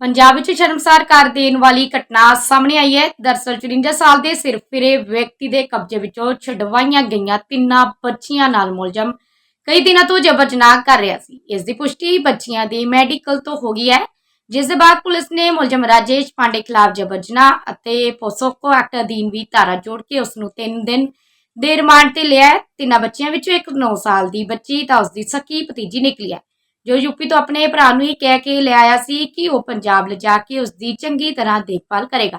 ਪੰਜਾਬ ਵਿੱਚ ਸ਼ਰਮਸਾਰ ਕਰ ਦੇਣ ਵਾਲੀ ਘਟਨਾ ਸਾਹਮਣੇ ਆਈ ਹੈ। ਦਰਅਸਲ 54 ਸਾਲ ਦੇ ਸਿਰ ਫਿਰੇ ਵਿਅਕਤੀ ਦੇ ਕਬਜ਼ੇ ਵਿੱਚੋਂ ਛਡਵਾਈਆਂ ਗਈਆਂ ਤਿੰਨਾਂ ਬੱਚੀਆਂ ਨਾਲ ਮੁਲਜ਼ਮ। ਕਈ ਦਿਨਾਂ ਤੋਂ ਜਬਰ ਜਨਾਹ ਕਰ ਰਿਹਾ ਸੀ। ਇਸ ਦੀ ਪੁਸ਼ਟੀ ਬੱਚੀਆਂ ਦੀ ਮੈਡੀਕਲ ਤੋਂ ਹੋ ਗਈ ਹੈ। ਜਿਸ ਦੇ ਬਾਅਦ ਪੁਲਿਸ ਨੇ ਮੁਲਜ਼ਮ ਰਾਜੇਸ਼ ਪਾਂਡੇ ਖਿਲਾਫ ਜਬਰ ਜਨਾਹ ਅਤੇ ਪੋਸੋਕੋ ਐਕਟ ਅਧੀਨ ਵੀ ਧਾਰਾ ਜੋੜ ਕੇ ਉਸ ਨੂੰ 3 ਦਿਨ ਦੇ ਰਿਮਾਂਡ ਤੇ ਲਿਆ ਤਿੰਨਾਂ ਬੱਚਿਆਂ ਵਿੱਚੋਂ ਇੱਕ 9 ਸਾਲ ਦੀ ਬੱਚੀ ਤਾਂ ਉਸ ਦੀ ਸਕੀ ਭਤੀਜੀ ਨਿਕਲੀ ਹੈ। ਜੋ ਯੂਪੀ ਤੋਂ ਆਪਣੇ ਭਰਾ ਨੂੰ ਹੀ ਕਹਿ ਕੇ ਲਿਆਇਆ ਸੀ ਕਿ ਉਹ ਪੰਜਾਬ ਲਿਜਾ ਕੇ ਉਸ ਦੀ ਚੰਗੀ ਤਰ੍ਹਾਂ ਦੇਖਭਾਲ ਕਰੇਗਾ।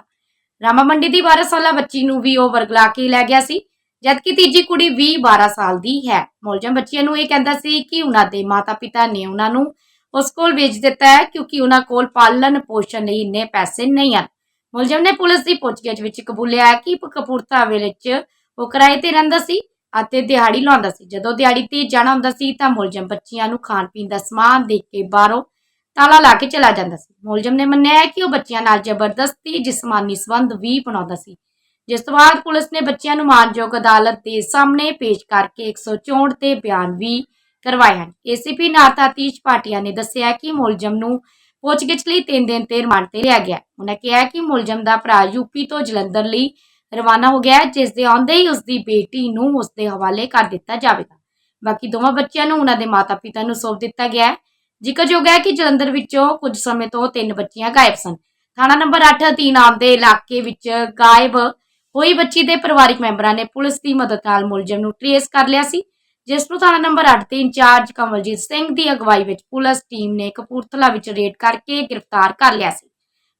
ਰਾਮਾ ਮੰਡੀ ਦੀ 12 ਸਾਲਾ ਬੱਚੀ ਨੂੰ ਵੀ ਉਹ ਵਰਗਲਾ ਕੇ ਲੈ ਗਿਆ ਸੀ, ਜਦਕਿ ਤੀਜੀ ਕੁੜੀ ਵੀ 12 ਸਾਲ ਦੀ ਹੈ। ਮੁਲਜ਼ਮ ਬੱਚਿਆਂ ਨੂੰ ਇਹ ਕਹਿੰਦਾ ਸੀ ਕਿ ਉਹਨਾਂ ਦੇ ਮਾਤਾ-ਪਿਤਾ ਨੇ ਉਹਨਾਂ ਨੂੰ ਉਸ ਕੋਲ ਵੇਚ ਦਿੱਤਾ ਹੈ, ਕਿਉਂਕਿ ਉਹਨਾਂ ਕੋਲ ਪਾਲਣ ਪੋਸ਼ਣ ਲਈ ਇੰਨੇ ਪੈਸੇ ਨਹੀਂ ਹਨ। ਮੁਲਜ਼ਮ ਨੇ ਪੁਲਿਸ ਦੀ ਪੁੱਛਗਿੱਛ ਵਿੱਚ ਕਬੂਲਿਆ ਹੈ ਕਿ ਕਪੂਰਥਲਾ ਵਿੱਚ ਉਹ ਕਿਰਾਏ ਤੇ ਰਹਿੰਦਾ ਸੀ ਅਤੇ ਦਿਹਾੜੀ ਲਾਉਂਦਾ ਸੀ। ਜਦੋਂ ਦਿਹਾੜੀ ਤੇ ਜਾਣਾ ਹੁੰਦਾ ਸੀ ਤਾਂ ਮੁਲਜ਼ਮ ਬੱਚਿਆਂ ਨੂੰ ਖਾਣ ਪੀਣ ਦਾ ਸਮਾਨ ਦੇ ਕੇ ਬਾਹਰੋਂ ਤਾਲਾ ਲਾ ਕੇ ਚਲਾ ਜਾਂਦਾ ਸੀ। ਮੁਲਜ਼ਮ ਨੇ ਮੰਨਿਆ ਹੈ ਕਿ ਉਹ ਬੱਚਿਆਂ ਨਾਲ ਜ਼ਬਰਦਸਤੀ ਜਿਸਮਾਨੀ ਸੰਬੰਧ ਵੀ ਬਣਾਉਂਦਾ ਸੀ। ਜਿਸ ਤੋਂ ਬਾਅਦ ਪੁਲਿਸ ਨੇ ਬੱਚਿਆਂ ਨੂੰ ਮਾਨਯੋਗ ਅਦਾਲਤ ਦੇ ਸਾਹਮਣੇ ਪੇਸ਼ ਕਰਕੇ 164 ਤੇ ਬਿਆਨ ਵੀ ਕਰਵਾਏ ਹਨ ਏਸੀਪੀ ਨਾਤਾ ਤੀਸ਼ ਪਾਟਿਆ ਨੇ ਦੱਸਿਆ ਕਿ ਮੁਲਜ਼ਮ ਨੂੰ ਪੁੱਛਗਿੱਛ ਲਈ 3 ਦਿਨ ਤੇ ਰਿਮਾਂਡ ਤੇ ਲਿਆ ਗਿਆ। ਉਹਨਾਂ ਕਿਹਾ ਕਿ ਮੁਲਜ਼ਮ ਦਾ ਭਰਾ ਯੂਪੀ ਤੋਂ ਜਲੰਧਰ ਲਈ ਰਵਾਨਾ ਹੋ ਗਿਆ ਹੈ, ਜਿਸ ਦੇ ਆਉਂਦੇ ਹੀ ਉਸ ਦੀ ਬੇਟੀ ਨੂੰ ਉਸ ਦੇ ਹਵਾਲੇ ਕਰ ਦਿੱਤਾ ਜਾਵੇਗਾ। ਬਾਕੀ ਦੋਵਾਂ ਬੱਚਿਆਂ ਨੂੰ ਉਹਨਾਂ ਦੇ ਮਾਤਾ-ਪਿਤਾ ਨੂੰ ਸੌਂਪ ਦਿੱਤਾ ਗਿਆ ਹੈ। ਜ਼ਿਕਰਯੋਗ ਹੈ ਕਿ ਜਲੰਧਰ ਵਿੱਚੋਂ ਕੁਝ ਸਮੇਂ ਤੋਂ ਤਿੰਨ ਬੱਚੀਆਂ ਗਾਇਬ ਸਨ। ਥਾਣਾ ਨੰਬਰ 8 ਅਧੀਨ ਆਉਂਦੇ ਇਲਾਕੇ ਵਿੱਚ ਗਾਇਬ ਹੋਈ ਬੱਚੀ ਦੇ ਪਰਿਵਾਰਕ ਮੈਂਬਰਾਂ ਨੇ ਪੁਲਿਸ ਦੀ ਮਦਦ ਨਾਲ ਮੁਲਜ਼ਮ ਨੂੰ ਟ੍ਰੇਸ ਕਰ ਲਿਆ ਸੀ। ਜਿਸ ਨੂੰ ਥਾਣਾ ਨੰਬਰ 8 ਦੇ ਇੰਚਾਰਜ ਕਮਲਜੀਤ ਸਿੰਘ ਦੀ ਅਗਵਾਈ ਵਿੱਚ ਪੁਲਿਸ ਟੀਮ ਨੇ ਕਪੂਰਥਲਾ ਵਿੱਚ ਰੇਡ ਕਰਕੇ ਗ੍ਰਿਫਤਾਰ ਕਰ ਲਿਆ ਸੀ।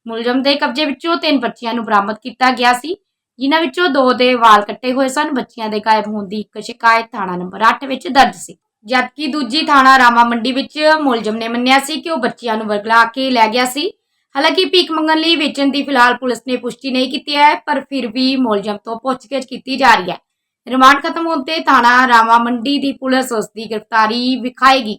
ਮੁਲਜ਼ਮ ਦੇ ਕਬਜ਼ੇ ਵਿੱਚੋਂ ਤਿੰਨ ਬੱਚੀਆਂ ਨੂੰ ਬਰਾਮਦ ਕੀਤਾ ਗਿਆ ਸੀ। ਜਿਨ੍ਹਾਂ ਵਿੱਚੋਂ ਦੋ ਦੇ ਵਾਲ ਕੱਟੇ ਹੋਏ ਸਨ, ਬੱਚੀਆਂ ਦੇ ਗਾਇਬ ਹੋਣ ਦੀ ਇੱਕ ਸ਼ਿਕਾਇਤ ਥਾਣਾ ਨੰਬਰ 8 ਵਿੱਚ ਦਰਜ ਸੀ। ਜਦਕਿ ਦੂਜੀ ਥਾਣਾ ਰਾਮਾ ਮੰਡੀ ਵਿੱਚ ਮੁਲਜ਼ਮ ਨੇ ਮੰਨਿਆ ਸੀ ਕਿ ਉਹ ਬੱਚੀਆਂ ਨੂੰ ਵਰਗਲਾ ਕੇ ਲੈ ਗਿਆ ਸੀ। ਹਾਲਾਂਕਿ ਭੀਖ ਮੰਗਣ ਲਈ ਵੇਚਣ ਦੀ ਫਿਲਹਾਲ ਪੁਲਿਸ ਨੇ ਪੁਸ਼ਟੀ ਨਹੀਂ ਕੀਤੀ ਹੈ, ਪਰ ਫਿਰ ਵੀ ਮੁਲਜ਼ਮ ਤੋਂ ਪੁੱਛਗਿੱਛ ਕੀਤੀ ਜਾ ਰਹੀ ਹੈ। ਰਿਮਾਂਡ ਖਤਮ ਹੋਣ ਤੇ ਥਾਣਾ ਰਾਮਾ ਮੰਡੀ ਦੀ ਪੁਲਿਸ ਉਸ ਦੀ ਗ੍ਰਿਫਤਾਰੀ ਵਿਖਾਏਗੀ।